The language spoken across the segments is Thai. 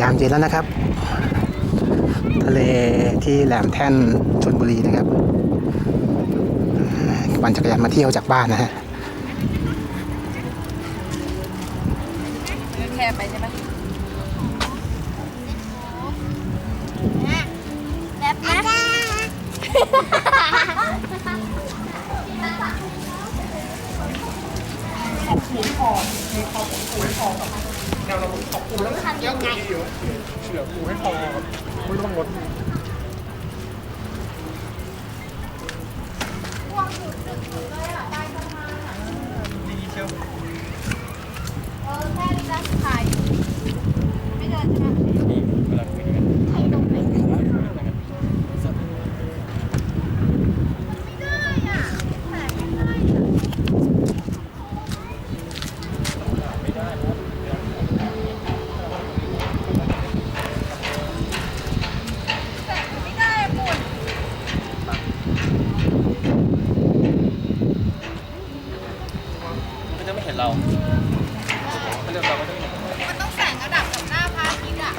ยามเย็นแล้วนะครับ ทะเลที่แหลมแท่นชนบุรีนะครับวันจักรยานมาเที่ยวจากบ้านนะฮะแค่ไปใช่ไหมแบบนะ เราตบปูแล้วทานเยออแค่นี้นะถ่ายไม่เดินใช่ไหมถ่ายตรงไหนไม่ได้อะถ่ายไม่ได้อะ แต่ไม่ได้อะปุ่น มันจะไม่เห็นเราเขาเรียกเราก็จะไม่เห็น มันต้องแสงระดับกับหน้าพระอาทิตย์อะ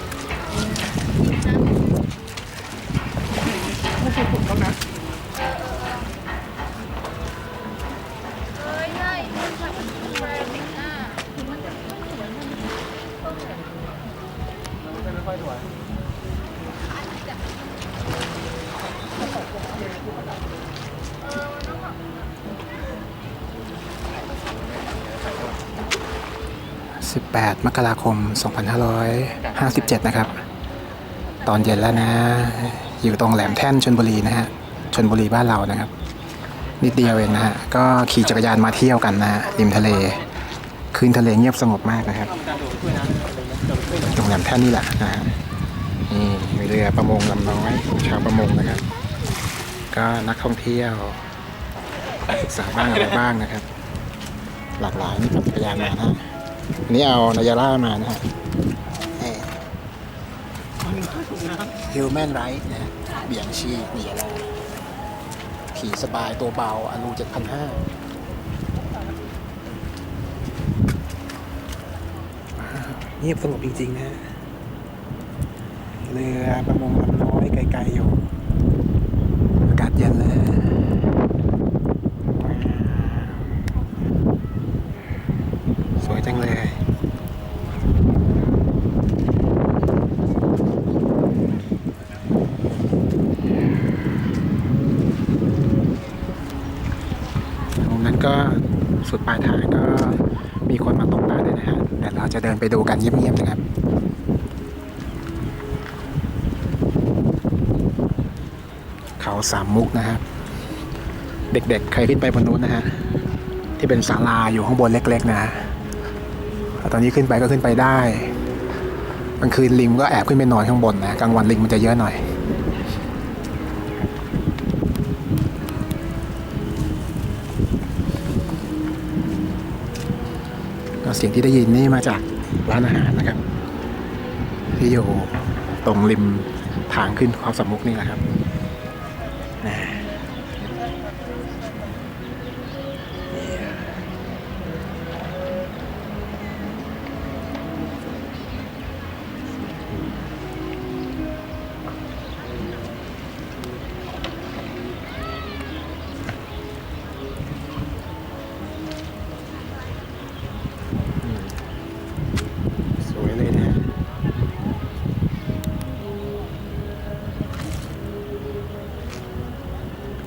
เอ้ยใช่มันแบบมันแรงหน้า ไม่ค่อยสวย 18 มกราคม 2557 นะครับ ตอนเย็นแล้วนะ อยู่ตรงแหลมแท่นชนบุรีนะฮะชนบุรีบ้านเรานะครับ นิดเดียวเองนะฮะ ก็ขี่จักรยานมาเที่ยวกันนะฮะริมทะเล คืนทะเลเงียบสงบมากนะครับ การงแหลมแท่นนี่แหละนะฮะนี่มีเรือประมงลำน้อยชาวประมงนะครับ ก็นักท่องเที่ยวศึกษาบ้างอะไรบ้างนะครับ หลากหลายนี่ปั่นจักรยานมานะอันนี้เอานายาร่ามานะฮะฮิวแมนไรท์นะเบี่ยงชีนายาร่าขี่สบายตัวเบาอลู7,500ว้าว เงียบสงบจริงๆนะ เรือประมงลำน้อยไกลๆอยู่ อากาศเย็นเลยสวยจังเลยตรงนั้นก็สุดปลายทางก็มีคนมาตกปลา เดี๋ยวเราจะเดินไปดูกันเงียบๆนะครับเขาสามมุกนะครับ เด็กๆ เคยขึ้นไปบนนู้นนะฮะที่เป็นศาลาอยู่ข้างบนเล็ก ๆ นะฮะตอนนี้ขึ้นไปก็ขึ้นไปได้กลางคืนลิงก็แอบขึ้นไปนอนข้างบนนะกลางวันลิงมันจะเยอะหน่อย เสียงที่ได้ยินนี่มาจากร้านอาหารนะครับ ที่อยู่ตรงริมทางขึ้นเขาสมุกนี่แหละครับ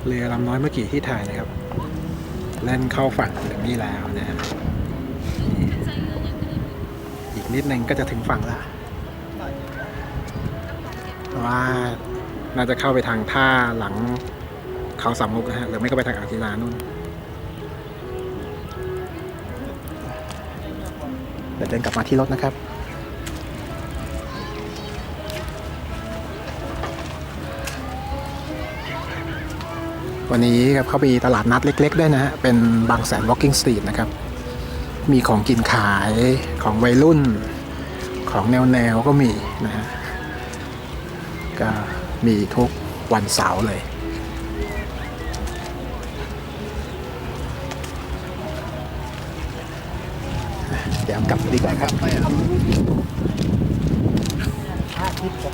เรือลำน้อยเมื่อกี้ที่ถ่ายนะครับแล่นเข้าฝั่งถึงนี่แล้วนะฮะอีกนิดนึงก็จะถึงฝั่งแล้วเพราะว่าน่าจะเข้าไปทางท่าหลังเขาสามมุกนะฮะหรือไม่ก็ไปทางอ่างศิลานู่นเดี๋ยวเดินกลับมาที่รถนะครับ วันนี้ครับเขามีตลาดนัดเล็กๆด้วยนะฮะ เป็นบางแสน Walking Street นะครับ มีของกินขายของวัยรุ่น ของแนวๆก็มีนะฮะ ก็มีทุกวันเสาร์เลยเดี๋ยวกลับดีกว่าครับทิตย์ครับ